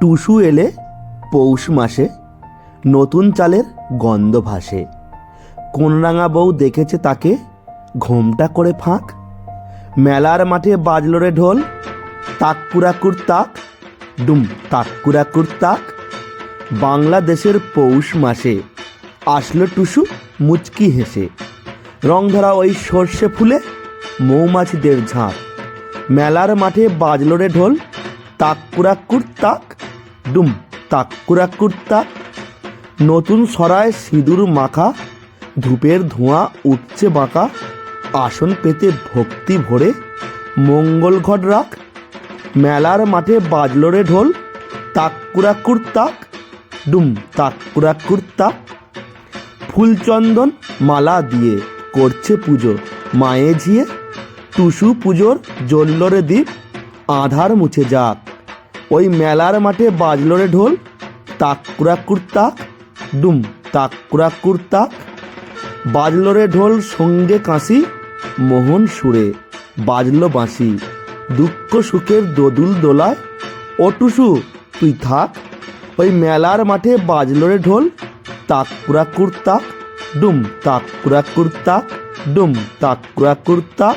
টুসু এলে পৌষ মাসে নতুন চালের গন্ধ ভাসে। কোনরাঙা বউ দেখেছে তাকে ঘোমটা করে ফাঁক। মেলার মাঠে বাজলো রে ঢোল তাকপুরাকুর তাক, ডুম তাকপুরাকুর তাক। বাংলাদেশের পৌষ মাসে আসলো টুসু মুচকি হেসে। রং ধরা ওই সর্ষে ফুলে মৌমাছিদের ঝাঁক। মেলার মাঠে বাজলো রে ঢোল তাকপুরাকুর তাক। ডুম তাকপুরাকুর তাক নতুন সরায় সিঁদুর মাখা, ধূপের ধোঁয়া উঠছে বাঁকা। আসন পেতে ভক্তি ভরে মঙ্গল ঘট রাখ। মেলার মাঠে বাজলো রে ঢোল তাককুরাকুর তাক ডুম তাককুরাকুর তাক ফুলচন্দন মালা দিয়ে করছে পুজো, মায়ে ঝিয়ে। টুসু পুজোর জ্বলল রে দ্বীপ আধার মুছে যাক ওই মেলার মাঠে বাজলো রে ঢোল। তাককুরাকুর তাক, ডুম তাককুরাকুর তাক। বাজলো রে ঢোল সঙ্গে কাঁসি, মোহন সুরে বাজলো বাঁশি। দুঃখ সুখের দোদুল দোলায়, ও টুসু, তুই থাক। ওই মেলার মাঠে বাজলো রে ঢোল। তাককুরাকুর তাক, ডুম তাককুরাকুর তাক, ডুম, তাক তাককুরাকুর তাক।